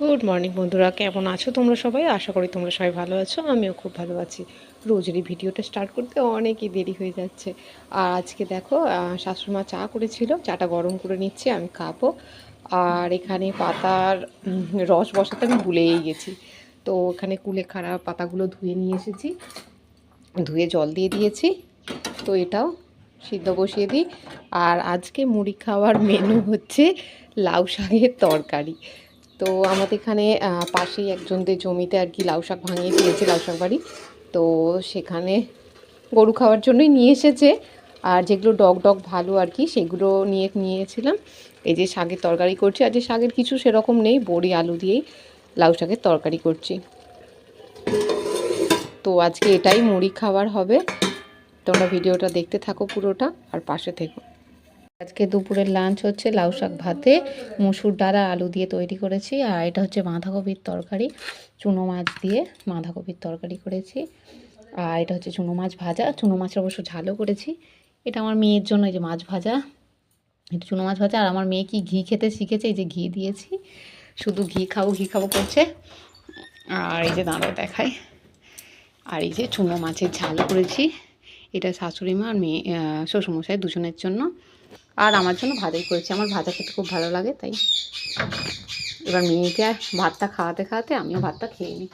Good morning বন্ধুরা। কেমন আছো তোমরা সবাই? আশা করি তোমরা সবাই ভালো আছো। আমিও খুব ভালো আছি। রোজেরই ভিডিওটা স্টার্ট করতে অনেকই দেরি হয়ে যাচ্ছে। আর আজকে দেখো শাশুড়িমা চা করেছিল। চাটা গরম করে নিচ্ছে, আমি খাব। আর এখানে পাতার রস বসাতে আমি ভুলেই গেছি। তো এখানে কুলেখাড়া পাতাগুলো ধুয়ে নিয়ে এসেছি। ধুয়ে জল দিয়ে দিয়েছি। তো এটাও সিদ্ধ বসিয়ে দিই। আর আজকে মুড়ি খাওয়ার মেনু হচ্ছে লাউ শাকের তরকারি। তো আমাদের এখানে পাশেই একজনদের জমিতে আর কি লাউ শাক ভাঙিয়ে দিয়েছে, লাউ শাক বাড়ি। তো সেখানে গরু খাওয়ার জন্যই নিয়ে এসেছে। আর যেগুলো ডগ ডগ ভালো আর কি, সেগুলো নিয়ে, নিয়েছিলাম। এই যে শাকের তরকারি করছি, আর যে শাকের কিছু সেরকম নেই, বড়ি, আলু দিয়েই লাউ শাকের তরকারি করছি। তো আজকে এটাই, মুড়ি খাবার হবে। তোমরা ভিডিওটা দেখতে থাকো পুরোটা, আর পাশে থেকো। আজকে দুপুরের লাঞ্চ হচ্ছে লাউ শাক ভাতে, মুসুর ডাল আলু দিয়ে তৈরি করেছি, আর এটা হচ্ছে বাঁধাকপির তরকারি, চুনো মাছ দিয়ে বাঁধাকপির তরকারি করেছি, আর এটা হচ্ছে চুনো মাছ ভাজা, চুনো মাছের অবশ্য ঝালও করেছি, এটা আমার মেয়ের জন্য এই যে মাছ ভাজা, এটা চুনো মাছ ভাজা, আর আমার মেয়ে কি ঘি খেতে শিখেছে, এই যে ঘি দিয়েছি, শুধু ঘি খাব ঘি খাব করছে, আর এই যে দাঁড়ো দেখায় আর এই যে চুনো মাছের ঝাল করেছি, এটা শাশুড়ি মা আর মেয়ে শ্বশুরমশাই দুজনের জন্য আর আমার জন্য ভাজাই করেছি। আমার ভাজা খেতে খুব ভালো লাগে, তাই। এবার মেয়েকে ভাতটা খাওয়াতে খাওয়াতে আমিও ভাতটা খেয়ে নিই।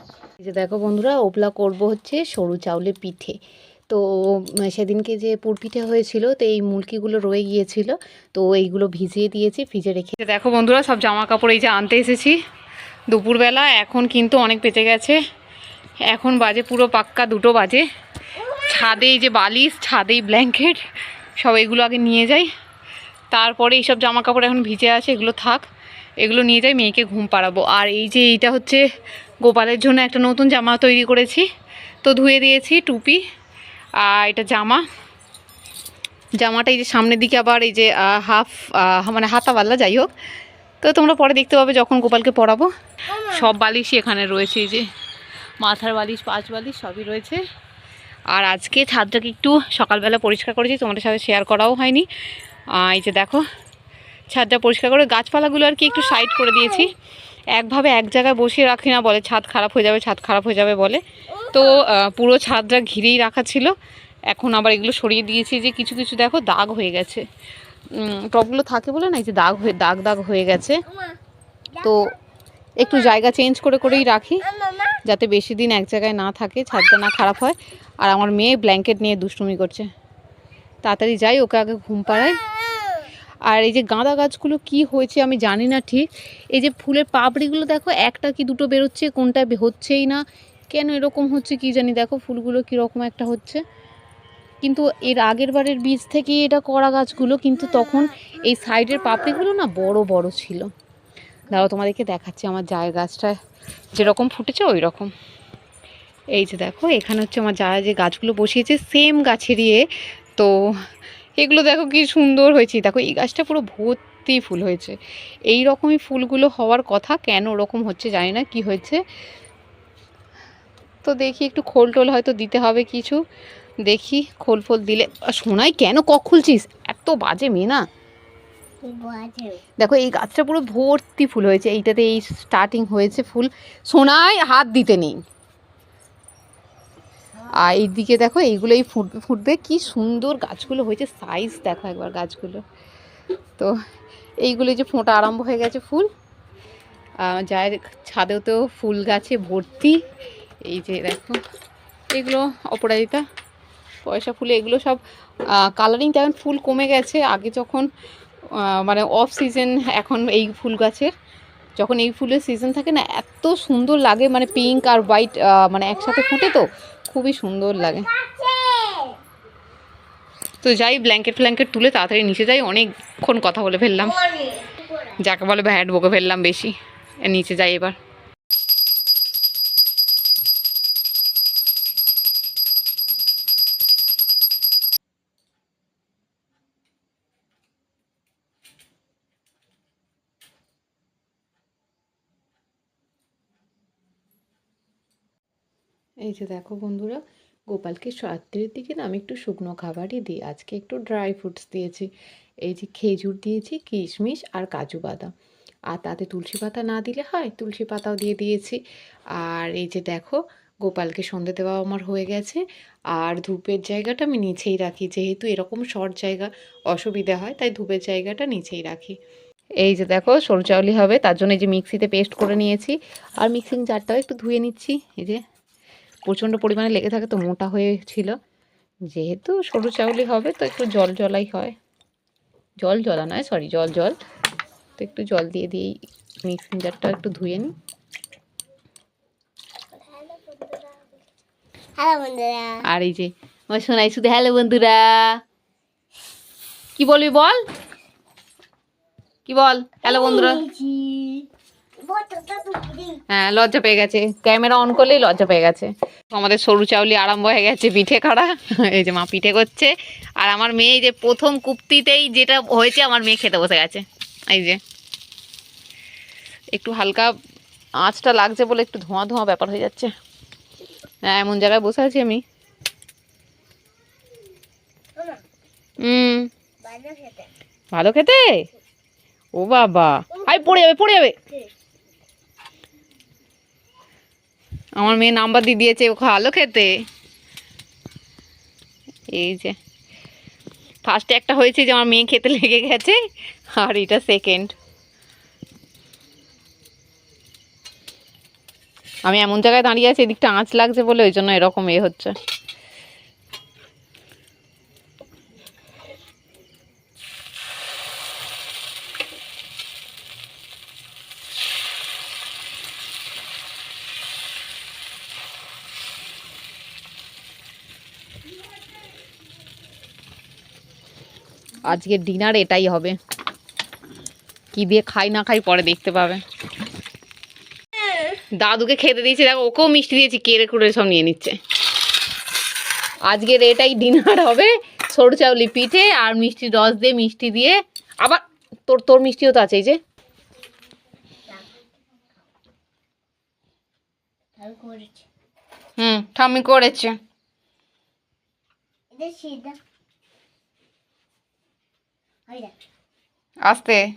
যে দেখো বন্ধুরা, ওপলা করব হচ্ছে সরু চাউলে পিঠে। তো সেদিনকে যে পুর পিঠে হয়েছিল, তো এই মুরগিগুলো রয়ে গিয়েছিল। তো এইগুলো ভিজিয়ে দিয়েছি, ফ্রিজে রেখে দেখো বন্ধুরা, সব জামা কাপড় এই যে আনতে এসেছি। দুপুরবেলা, এখন কিন্তু অনেক পেঁচে গেছে। এখন বাজে পুরো পাক্কা দুটো বাজে। ছাদে এই যে বালিশ ছাদেই ব্ল্যাঙ্কেট, সব এগুলো আগে নিয়ে যাই। তারপরে এইসব জামা কাপড় এখন ভিজে আছে, এগুলো থাক। এগুলো নিয়ে যাই, মেয়েকে ঘুম পাড়াবো। আর এই যে এইটা হচ্ছে গোপালের জন্য একটা নতুন জামা তৈরি করেছি। তো ধুয়ে দিয়েছি টুপি আর এটা জামা। জামাটা এই যে সামনের দিকে আবার এই যে হাফ মানে হাতাওয়ালা যাই হোক। তো তোমরা পরে দেখতে পাবে যখন গোপালকে পরাবো সব বালিশই এখানে রয়েছে, এই যে মাথার বালিশ, পাঁচ বালিশ, সবই রয়েছে। আর আজকে ছাদটাকে একটু সকালবেলা পরিষ্কার করেছি, তোমাদের সাথে শেয়ার করাও হয়নি। এই যে দেখো, ছাদটা পরিষ্কার করে গাছপালাগুলো আর কি একটু সাইড করে দিয়েছি। একভাবে এক জায়গায় বসিয়ে রাখি না বলে ছাদ খারাপ হয়ে যাবে, ছাদ খারাপ হয়ে যাবে বলে। তো পুরো ছাদটা ঘিরেই রাখা ছিল। এখন আবার এগুলো সরিয়ে দিয়েছি যে কিছু কিছু দেখো দাগ হয়ে গেছে। টপগুলো থাকে বলে না, এই যে দাগ হয়ে, দাগ দাগ হয়ে গেছে। তো একটু জায়গা চেঞ্জ করে করেই রাখি, যাতে বেশি দিন এক জায়গায় না থাকে, ছাদটা না খারাপ হয়। আর আমার মেয়ে ব্ল্যাঙ্কেট নিয়ে দুষ্টুমি করছে। তাড়াতাড়ি যাই, ওকে আগে ঘুম পাড়াই। আর এই যে গাঁদা গাছগুলো কি হয়েছে আমি জানি না ঠিক। এই যে ফুলের পাপড়িগুলো দেখো, একটা কি দুটো বেরোচ্ছে, কোনটা হচ্ছেই না। কেন এরকম হচ্ছে কি জানি, দেখো ফুলগুলো কীরকম একটা হচ্ছে। কিন্তু এর আগের বারের বীজ থেকেই এটা করা গাছগুলো, কিন্তু তখন এই সাইডের পাপড়িগুলো না বড় বড় ছিল। দাঁড়াও, তোমাদেরকে দেখাচ্ছি আমার জায় গাছটা। যেরকম ফুটেছে ওই রকম এই যে দেখো, এখানে হচ্ছে আমার যারা যে গাছগুলো বসিয়েছে সেম গাছেরই। তো এগুলো দেখো কি সুন্দর হয়েছে। দেখো এই গাছটা পুরো ভর্তি ফুল হয়েছে। এই রকমই ফুলগুলো হওয়ার কথা কেন ওরকম হচ্ছে জানি না কি হয়েছে। তো দেখি একটু খোল টোল হয়তো দিতে হবে কিছু। দেখি খোল ফোল দিলে সোনাই কেন কক খুলছিস? এত বাজে মেয়ে না। দেখো এই গাছটা পুরো ভর্তি ফুল হয়েছে। এইটাতে এই স্টার্টিং হয়েছে ফুল। সোনায় হাত দিতে নেই। আর এইদিকে দেখো, এইগুলোই ফুটবে ফুটবে। কি সুন্দর গাছগুলো হয়েছে সাইজ দেখো একবার গাছগুলো। তো এইগুলো যে ফোঁটা আরম্ভ হয়ে গেছে ফুল। যার ছাদেও তো ফুল গাছে ভর্তি। এই যে দেখো, এগুলো অপরাজিতা। পয়সা ফুলে, এগুলো সব কালারিং তেমন ফুল কমে গেছে। আগে যখন মানে অফ সিজন এখন এই ফুল গাছের, যখন এই ফুলের সিজন থাকে না, এত সুন্দর লাগে মানে পিঙ্ক আর হোয়াইট মানে একসাথে ফুটে তো। খুবই সুন্দর লাগে। তো যাই ব্ল্যাঙ্কেট ফ্ল্যাঙ্কেট তুলে তাড়াতাড়ি নিচে যাই অনেকক্ষণ কথা বলে ফেললাম। যাকে বলে ভ্যাট বকে ফেললাম বেশি। নিচে যাই এবার। এই যে দেখো বন্ধুরা, গোপালকে রাত্রের দিকে না আমি একটু শুকনো খাবারই দিই। আজকে একটু ড্রাই ফ্রুটস দিয়েছি। এই যে খেজুর দিয়েছি, কিশমিশ আর কাজু বাদাম। আর তাতে তুলসী পাতা না দিলে হয়, তুলসী পাতাও দিয়ে দিয়েছি। আর এই যে দেখো, গোপালকে সন্ধে দেওয়া আমার হয়ে গেছে। আর ধূপের জায়গাটা আমি নিচেই রাখি, যেহেতু এরকম শর্ট জায়গা অসুবিধা হয়, তাই ধূপের জায়গাটা নিচেই রাখি। এই যে দেখো সরু চাউলি হবে, তার জন্য এই যে মিক্সিতে পেস্ট করে নিয়েছি। আর মিক্সিং জারটাও একটু ধুয়ে নিচ্ছি, এই যে। প্রচণ্ড পরিমাণে লেগে থাকে তো মোটা হয়েছিল যেহেতু সরু চাউলি হবে তো একটু জল জলাই হয়। জল জলা নয় সরি জল জল। তো একটু জল দিয়ে দিয়েই মিক্সিং জারটা একটু ধুয়ে নিই। আর এই যে আমার শোনাই শুধু হ্যালো বন্ধুরা। কি বলবি বল? কি বল? হ্যালো বন্ধুরা। হ্যাঁ লজ্জা পেয়ে গেছে। ক্যামেরা অন করলেই লজ্জা পেয়ে গেছে। আমাদের সরু চাউলি আরম্ভ হয়ে গেছে পিঠে খাড়া এই যে মা পিঠে করছে। আর আমার মেয়ে যে প্রথম কুপ্তিতেই যেটা হয়েছে, আমার মেয়ে খেতে বসে গেছে। এই যে। একটু হালকা আঁচটা লাগছে বলে একটু ধোঁয়া ধোঁয়া ব্যাপার হয়ে যাচ্ছে। হ্যাঁ এমন জায়গায় বসে আছি আমি। হুম। ভালো খেতে? ও বাবা। আই পড়ে যাবে পড়ে যাবে। আমার মেয়ে নাম্বার দিয়ে দিয়েছে, ও ভালো খেতে। এই যে ফার্স্টে একটা হয়েছে যে আমার মেয়ে খেতে লেগে গেছে, আর এটা সেকেন্ড আমি এমন জায়গায় দাঁড়িয়ে আছি, এদিকটা আঁচ লাগছে বলে ওই জন্য এরকম এ হচ্ছে। আজকের ডিনার এটাই হবে। কি দিয়ে খাই না খাই পরে দেখতে পাবে। দাদুকে খেতে দিয়েছি, দেখো, ওকেও মিষ্টি দিয়েছি কেড়ে কুড়ে সব নিয়ে নিচ্ছে। আজকের এটাই ডিনার হবে, সরু চাউলি পিঠে আর মিষ্টি রস দিয়ে মিষ্টি দিয়ে। আবার তোর তোর মিষ্টিও তো আছে এই যে। হুম, ঠাম্মি করেছে। আস্তে।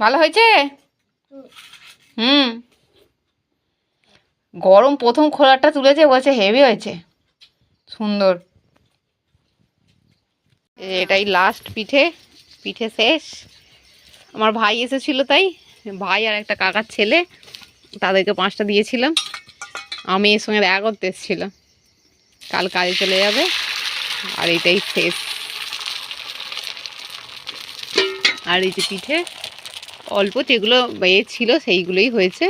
ভালো হয়েছে? হুম। গরম প্রথম খোলাটা তুলেছে বলছে হেভি হয়েছে। সুন্দর। এটাই লাস্ট পিঠে। পিঠে শেষ। আমার ভাই এসেছিল তাই। ভাই আর একটা কাকার ছেলে, তাদেরকে পাঁচটা দিয়েছিলাম। আমি এর সঙ্গে দেখা করতে এসেছিলাম। কাল কাজে চলে যাবে। আর এটাই শেষ। আর এই যে পিঠে অল্প যেগুলো এ ছিল সেইগুলোই হয়েছে।